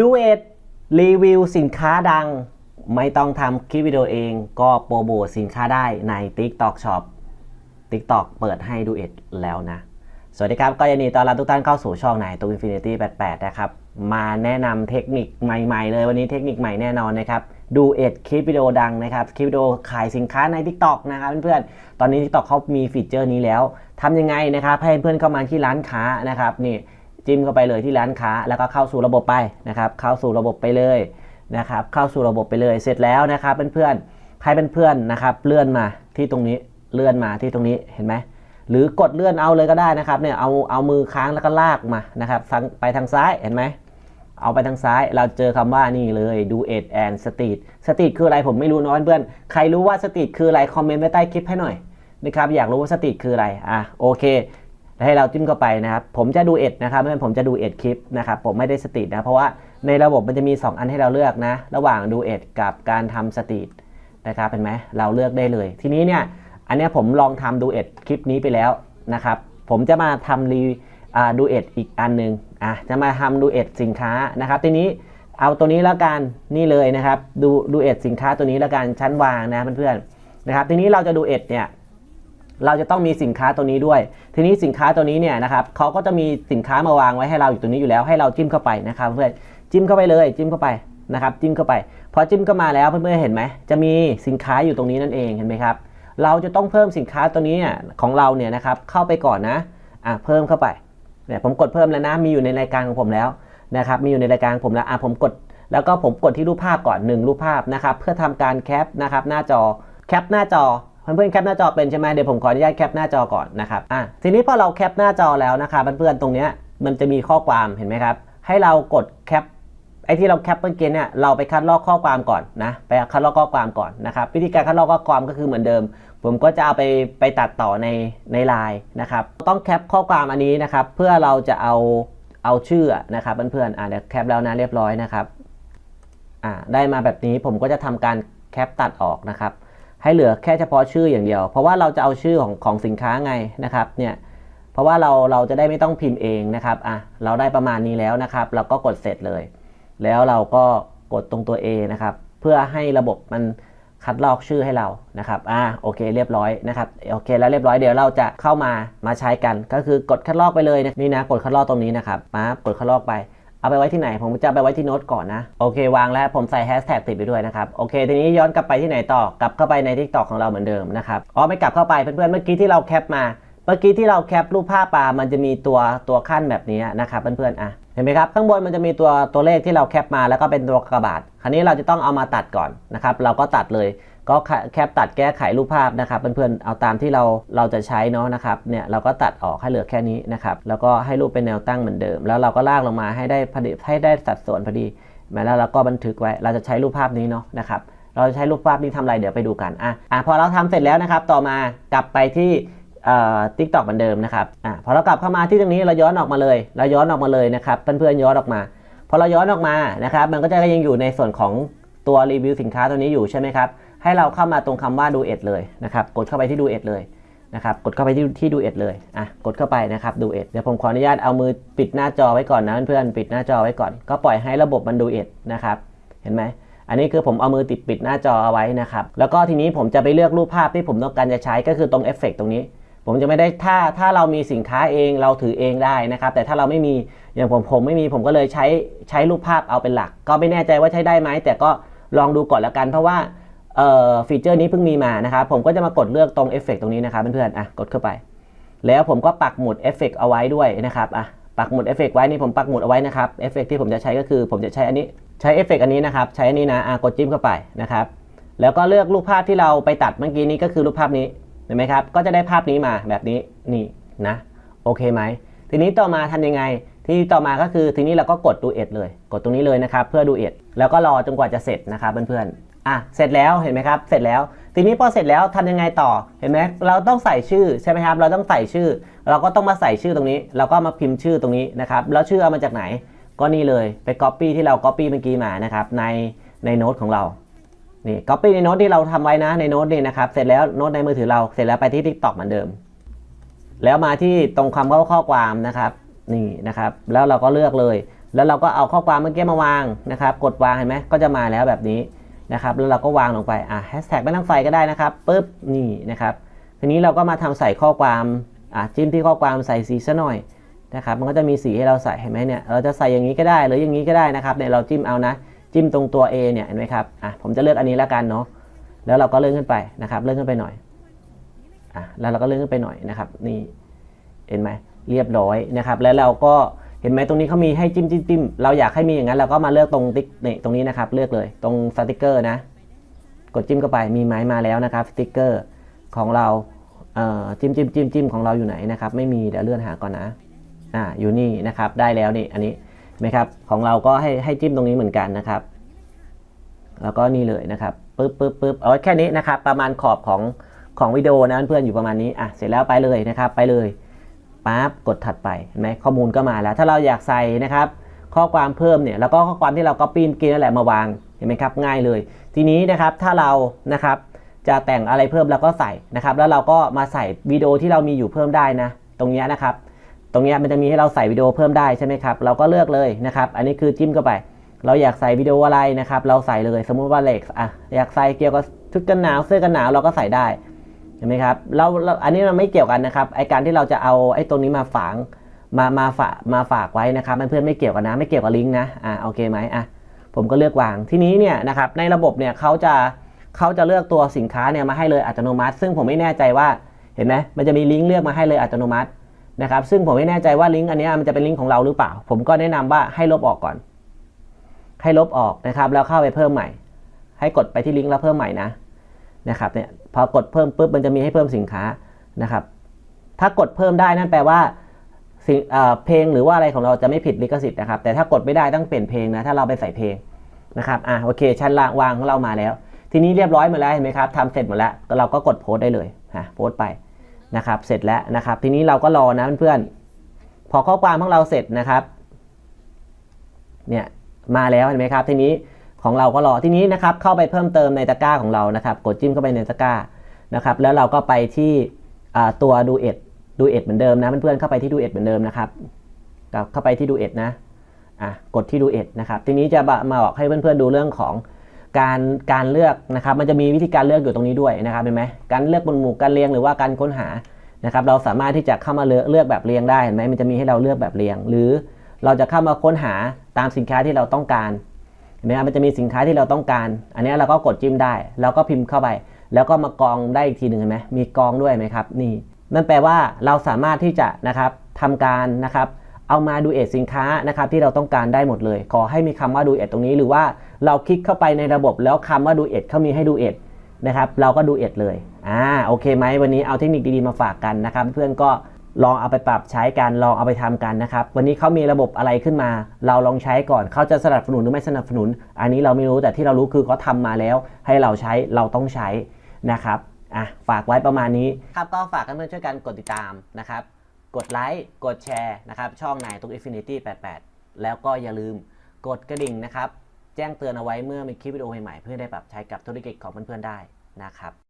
ดูเอ็ดรีวิวสินค้าดัง ไม่ต้องทำคลิปวิดีโอเองก็โปรโมทสินค้าได้ใน TikTok Shop TikTok เปิดให้ดูเอ็ดแล้วนะ สวัสดีครับ ก็ยินดีต้อนรับทุกท่านเข้าสู่ช่องไหนตัว Infinity 88 นะครับ มาแนะนำเทคนิคใหม่ๆ เลยวันนี้เทคนิคใหม่แน่นอนนะครับดูเอ็ดคลิปวิดีโอดังนะครับ คลิปวิดีโอขายสินค้าใน TikTok นะครับเพื่อนๆ ตอนนี้ TikTok เขามีฟีเจอร์นี้แล้วทำยังไงนะครับ ให้เพื่อนเข้ามาที่ร้านค้านะครับนี่ จิ้มเข้าไปเลยที่ร้านค้า แล้วก็เข้าสู่ระบบไปนะครับ เข้าสู่ระบบไปเลยนะครับ เข้าสู่ระบบไปเลย เสร็จแล้วนะครับเพื่อนๆให้เพื่อนๆนะครับ เลื่อนมาที่ตรงนี้ เลื่อนมาที่ตรงนี้ เห็นไหม หรือกดเลื่อนเอาเลยก็ได้นะครับ เนี่ย เอา เอามือค้างแล้วก็ลากมานะครับทางไปทางซ้าย เห็นไหม เอาไปทางซ้าย เราเจอคำว่านี่เลยดูเอ็ดแอนสตรีทสตรีทคืออะไรผมไม่รู้นะเพื่อนๆ ใครรู้ว่าสตรีทคืออะไรคอมเมนต์ไว้ใต้คลิปให้หน่อยนะครับ อยากรู้ว่าสตรีทคืออะไร อะ โอเค ให้เราจิ้มเข้าไปนะครับผมจะดูเอ็ดนะครับเพื่อนผมจะดูเอ็ดคลิปนะครับผมไม่ได้สตรีทนะเพราะว่าในระบบมันจะมี 2 อันให้เราเลือกนะ ระหว่างดูเอ็ดกับการทำสตรีทนะครับเห็นไหมเราเลือกได้เลย ทีนี้เนี่ยอันนี้ผมลองทำดูเอ็ดคลิปนี้ไปแล้วนะครับผมจะมาทำรีดูเอ็ดอีกอันหนึ่งอะจะมาทำดูเอ็ดสินค้านะครับทีนี้เอาตัวนี้แล้วกันนี่เลยนะครับดูดูเอ็ดสินค้าตัวนี้แล้วกันชั้นวางนะเพื่อนๆนะครับทีนี้เราจะดูเอ็ดเนี่ย เราจะต้องมีสินค้าตัวนี้ด้วย ทีนี้สินค้าตัวนี้เนี่ยนะครับเขาก็จะมีสินค้ามาวางไว้ให้เราอยู่ตรงนี้อยู่แล้วให้เราจิ้มเข้าไปนะครับเพื่อนจิ้มเข้าไปเลยจิ้มเข้าไปนะครับจิ้มเข้าไป พอจิ้มเข้ามาแล้วเพื่อนๆเห็นไหมจะมีสินค้าอยู่ตรงนี้นั่นเองเห็นไหมครับเราจะต้องเพิ่มสินค้าตัวนี้ของเราเนี่ยนะครับเข้าไปก่อนนะอะเพิ่มเข้าไปเนี่ยผมกดเพิ่มแล้วนะมีอยู่ในรายการของผมแล้วนะครับมีอยู่ในรายการผมแล้วอะผมกด แล้วก็ผมกดที่รูปภาพก่อน 1 รูปภาพนะครับเพื่อทำการแคปนะครับหน้าจอแคปหน้าจอ เพื่อนๆแคปหน้าจอเป็นใช่ไหมเดี๋ยวผมขออนุญาตแคปหน้าจอก่อนนะครับอะทีนี้พอเราแคปหน้าจอแล้วนะครับเพื่อนๆตรงเนี้ยมันจะมีข้อความเห็นไหมครับ ให้เรากดแคปไอ้ที่เราแคปเมื่อกี้เนี่ยเราไปคัดลอกข้อความก่อนนะไปคัดลอกข้อความก่อนนะครับวิธีการคัดลอกข้อความก็คือเหมือนเดิม ผมก็จะเอาไปไปตัดต่อในในไลน์นะครับต้องแคปข้อความอันนี้นะครับเพื่อเราจะเอาเอาชื่อนะครับเพื่อนๆอะเดี๋ยวแคปแล้วนะเรียบร้อยนะครับอ่าได้มาแบบนี้ผมก็จะทำการแคปตัดออกนะครับ ให้เหลือแค่เฉพาะชื่ออย่างเดียว เพราะว่าเราจะเอาชื่อของของสินค้าไงนะครับเนี่ยเพราะว่าเราเราจะได้ไม่ต้องพิมพ์เองนะครับอะเราได้ประมาณนี้แล้วนะครับ เราก็กดเสร็จเลย แล้วเราก็กดตรงตัว A นะครับ เพื่อให้ระบบมันคัดลอกชื่อให้เรานะครับ อะโอเค เรียบร้อยนะครับ โอเค แล้วเรียบร้อย เดี๋ยวเราจะเข้ามา มาใช้กัน ก็คือกดคัดลอกไปเลยนะนี่นะ กดคัดลอกตรงนี้นะครับปั๊บกดคัดลอกไป เอาไปไว้ที่ไหน ผมจะไปไว้ที่โน้ตก่อนนะ โอเควางแล้วผมใส่แฮชแท็กติดไปด้วยนะครับ โอเค ทีนี้ย้อนกลับไปที่ไหนต่อกลับเข้าไปใน t ิ k t o k ของเราเหมือนเดิมนะครับอ๋อไม่กลับเข้าไปเพื่อนๆเมื่อกี้ที่เราแคปมาเมื่อกี้ที่เราแคปรูปภาพปลามันจะมีตัวตัวขั้นแบบนี้นะครับเพื่อนๆอะ เห็นไหมครับ ข้างบนมันจะมีตัวตัวเลขที่เราแคปมาแล้วก็เป็นตัวกระบาด คราวนี้เราจะต้องเอามาตัดก่อนนะครับ เราก็ตัดเลย ก็แคปตัดแก้ไขรูปภาพนะครับเพื่อนๆ เอาตามที่เราเราจะใช้เนาะนะครับ เนี่ยเราก็ตัดออกให้เหลือแค่นี้นะครับ แล้วก็ให้รูปเป็นแนวตั้งเหมือนเดิม แล้วเราก็ลากลงมาให้ได้พอดีให้ได้สัดส่วนพอดีมาแล้วเราก็บันทึกไว้ เราจะใช้รูปภาพนี้เนาะนะครับ เราจะใช้รูปภาพนี้ทำอะไรเดี๋ยวไปดูกัน อะ อะพอเราทำเสร็จแล้วนะครับ ต่อมากลับไปที่ ทิกตอกเหมือนเดิมนะครับอะพอเรากลับเข้ามาที่ตรงนี้เราย้อนออกมาเลย เราย้อนออกมาเลยนะครับเพื่อนๆย้อนออกมา พอเราย้อนออกมานะครับ มันก็จะยังอยู่ในส่วนของตัวรีวิวสินค้าตัวนี้อยู่ใช่ไหมครับ ให้เราเข้ามาตรงคำว่าดูเอ็ดเลยนะครับ กดเข้าไปที่ดูเอ็ดเลยนะครับ กดเข้าไปที่ที่ดูเอ็ดเลย อะ กดเข้าไปนะครับดูเอ็ด เดี๋ยวผมขออนุญาตเอามือปิดหน้าจอไว้ก่อนนะเพื่อนๆ ปิดหน้าจอไว้ก่อน ก็ปล่อยให้ระบบมันดูเอ็ดนะครับ เห็นไหม อันนี้คือผมเอามือติดปิดหน้าจอเอาไว้นะครับ แล้วก็ทีนี้ผมจะไปเลือกรูปภาพที่ผมต้องการจะใช้ก็คือตรงเอฟเฟกตรงนี้ ผมจะไม่ได้ถ้าถ้าเรามีสินค้าเองเราถือเองได้นะครับ แต่ถ้าเราไม่มีอย่างผมผมไม่มีผมก็เลยใช้ใช้รูปภาพเอาเป็นหลัก ก็ไม่แน่ใจว่าใช้ได้ไหมแต่ก็ลองดูก่อนล้วกัน เพราะว่าเอ่อฟีเจอร์นี้เพิ่งมีมานะครับผมก็จะมากดเลือกตรงเอฟเฟกตรงนี้นะครับเพื่อนๆอะกดเข้าไป แล้วผมก็ปักหมุดเอฟเฟกเอาไว้ด้วยนะครับอะปักหมุดเอฟเฟกไว้นี่ผมปักหมุดเอาไว้นะครับเอฟเฟกที่ผมจะใช้ก็คือผมจะใช้อันนี้ใช้เอฟเฟกอันนี้นะครับใช้อันนี้นะอะกดจิ้มเข้าไปนะครับแล้วก็เลือกรูปภาพที่เราไปตัดเมื่อกี้นี้ก็คือรูปภาพนี้ ห็นไหมครับ ก็จะได้ภาพนี้มาแบบนี้นี่นะโอเคไหมทีนี้ต่อมาทำยังไง ที่ต่อมาก็คือทีนี้เราก็กดดูเอ็ดเลย กดตรงนี้เลยนะครับเพื่อดูเอ็ดแล้วก็รอจนกว่าจะเสร็จนะครับเพื่อนๆอะเสร็จแล้วเห็นไหมครับ เสร็จแล้ว ทีนี้พอเสร็จแล้วทำยังไงต่อเห็นไหมเราต้องใส่ชื่อใช่ไหมครับ เราต้องใส่ชื่อ เราก็ต้องมาใส่ชื่อตรงนี้ เราก็มาพิมพ์ชื่อตรงนี้นะครับแล้วชื่อเอามาจากไหนก็นี่เลยไป Copy ที่เรา Copy เมื่อกี้มานะครับในในโน้ตของเรา นี่ Copy ในโน้ตที่เราทำไว้นะในโน้ตนี่นะครับ เสร็จแล้วโน้ตในมือถือเราเสร็จแล้วไปที่ TikTok เหมือนเดิม แล้วมาที่ตรงคำข้อข้อความนะครับ นี่นะครับ แล้วเราก็เลือกเลย แล้วเราก็เอาข้อความเมื่อกี้มาวางนะครับ กดวางเห็นไหมก็จะมาแล้วแบบนี้นะครับแล้วเราก็วางลงไปอะแฮชแท็กไม่ต้องใส่ก็ได้นะครับปุ๊บนี่นะครับทีนี้เราก็มาทำใส่ข้อความอะจิ้มที่ข้อความใส่สีซะหน่อยนะครับ มันก็จะมีสีให้เราใส่เห็นไหมเนี่ยเราจะใส่อย่างนี้ก็ได้หรืออย่างนี้ก็ได้นะครับเนี่ยเราจิ้มเอานะ จิ้มตรงตัว A เนี่ยเห็นไหมครับอะผมจะเลือกอันนี้แล้วกันเนาะแล้วเราก็เลื่อนขึ้นไปนะครับ เลื่อนขึ้นไปหน่อยอะแล้วเราก็เลื่อนขึ้นไปหน่อยนะครับ นี่เห็นไหมเรียบร้อยนะครับ แล้วเราก็เห็นไหมตรงนี้เขามีให้จิ้มจิ้มจิ้มเราอยากให้มีอย่างนั้นเราก็มาเลือกตรงติ๊กนี่ตรงนี้นะครับ เลือกเลยตรงสติกเกอร์นะ กดจิ้มเข้าไปมีไม้มาแล้วนะครับสติกเกอร์ของเราเอ่อจิ้มจิ้มจิ้มจิ้มของเราอยู่ไหนนะครับ ไม่มีเดี๋ยวเลื่อนหาก่อนนะอ่าอยู่นี่นะครับ ได้แล้วนี่อันนี้ ไหมครับ ของเราก็ให้ให้จิ้มตรงนี้เหมือนกันนะครับ แล้วก็นี่เลยนะครับปึ๊บปึ๊บปึ๊บเอาไว้แค่นี้นะครับ ประมาณขอบของของวิดีโอนะเพื่อนอยู่ประมาณนี้อะเสร็จแล้วไปเลยนะครับ ไปเลยปั๊บกดถัดไปเห็นไหมข้อมูลก็มาแล้ว ถ้าเราอยากใส่นะครับ ข้อความเพิ่มเนี่ยแล้วก็ข้อความที่เราก็ปีนกินนั่นแหละมาวางเห็นไหมครับง่ายเลย ทีนี้นะครับถ้าเรานะครับจะแต่งอะไรเพิ่มเราก็ใส่นะครับ แล้วเราก็มาใส่วิดีโอที่เรามีอยู่เพิ่มได้นะ ตรงนี้นะครับ ตรงนี้มันจะมีให้เราใส่วิดีโอเพิ่มได้ใช่ไหมครับ เราก็เลือกเลยนะครับ อันนี้คือจิ้มเข้าไป เราอยากใส่วิดีโออะไรนะครับ เราใส่เลย สมมุติว่าเหล็กอะ อยากใส่เกี่ยวกับชุดกันหนาวเสื้อกันหนาวเราก็ใส่ได้ เห็นไหมครับ เราเราอันนี้มันไม่เกี่ยวกันนะครับ ไอการที่เราจะเอาไอ้ตรงนี้มาฝัง มามาฝากมาฝากไว้นะครับเพื่อนๆไม่เกี่ยวกันนะ ไม่เกี่ยวกับลิงก์นะ อะโอเคไหมอะ ผมก็เลือกวาง ทีนี้เนี่ยนะครับ ในระบบเนี่ยเขาจะเขาจะเลือกตัวสินค้าเนี่ยมาให้เลยอัตโนมัติ ซึ่งผมไม่แน่ใจว่า เห็นไหมมันจะมีลิงก์เลือกมาให้เลยอัตโนมัติ นะครับซึ่งผมไม่แน่ใจว่าลิงก์อันนี้มันจะเป็นลิงก์ของเราหรือเปล่า ผมก็แนะนำว่าให้ลบออกก่อน ให้ลบออกนะครับ แล้วเข้าไปเพิ่มใหม่ ให้กดไปที่ลิงก์แล้วเพิ่มใหม่นะนะครับเนี่ยพอกดเพิ่มปุ๊บมันจะมีให้เพิ่มสินค้านะครับ ถ้ากดเพิ่มได้นั่นแปลว่าเเพลงหรือว่าอะไรของเราจะไม่ผิดลิขสิทธิ์นะครับ แต่ถ้ากดไม่ได้ต้องเปลี่ยนเพลงนะถ้าเราไปใส่เพลงนะครับอะโอเคชั้นล่างวางของเรามาแล้ว ทีนี้เรียบร้อยหมดแล้วเห็นไหมครับทำเสร็จหมดแล้วเราก็กดโพสต์ได้เลยฮะโพสต์ไป นะครับ เสร็จแล้วนะครับ ทีนี้เราก็รอนะเพื่อนๆพอข้อความของเราเสร็จนะครับ เนี่ยมาแล้วเห็นไหมครับ ทีนี้ของเราก็รอทีนี้นะครับ เข้าไปเพิ่มเติมในตะกร้าของเรานะครับ กดจิ้มเข้าไปในตะกร้านะครับ แล้วเราก็ไปที่ตัวดูเอ็ดดูเอ็ดเหมือนเดิมนะเพื่อนๆเข้าไปที่ดูเอ็ดเหมือนเดิมนะครับกลับเข้าไปที่ดูเอ็ดนะอะกดที่ดูเอ็ดนะครับ ทีนี้จะมาบอกให้เพื่อนๆดูเรื่องของ การการเลือกนะครับ มันจะมีวิธีการเลือกอยู่ตรงนี้ด้วยนะครับเห็นไหมการเลือกบนหมู่การเรียงหรือว่าการค้นหานะครับ เราสามารถที่จะเข้ามาเลือกเลือกแบบเรียงได้เห็นไหมมันจะมีให้เราเลือกแบบเรียง หรือเราจะเข้ามาค้นหาตามสินค้าที่เราต้องการเห็นไหมครับมันจะมีสินค้าที่เราต้องการ อันนี้เราก็กดจิ้มได้ แล้วก็พิมพ์เข้าไป แล้วก็มากองได้อีกทีหนึ่งเห็นไหมมีกองด้วยไหมครับนี่นั่นแปลว่าเราสามารถที่จะนะครับทำการนะครับ เอามาดูเอทสินค้านะครับที่เราต้องการได้หมดเลย ขอให้มีคำว่าดูเอทตรงนี้หรือว่าเราคลิกเข้าไปในระบบแล้วคำว่าดูเอทเขามีให้ดูเอทนะครับเราก็ดูเอทเลยอ่าโอเคไหมวันนี้เอาเทคนิคดีๆมาฝากกันนะครับ เพื่อนก็ลองเอาไปปรับใช้กันลองเอาไปทำกันนะครับ วันนี้เขามีระบบอะไรขึ้นมา เราลองใช้ก่อนเขาจะสนับสนุนหรือไม่สนับสนุน อันนี้เราไม่รู้แต่ที่เรารู้คือเขาทำมาแล้ว ให้เราใช้เราต้องใช้นะครับอะฝากไว้ประมาณนี้ครับก็ฝากกันเพื่อนช่วยกันกดติดตามนะครับ กดไลค์กดแชร์นะครับช่องนายตุก Infinity 88 แล้วก็อย่าลืมกดกระดิ่งนะครับ แจ้งเตือนเอาไว้เมื่อมีคลิปวิดีโอใหม่ๆ เพื่อได้ปรับใช้กับธุรกิจของเพื่อนๆได้นะครับ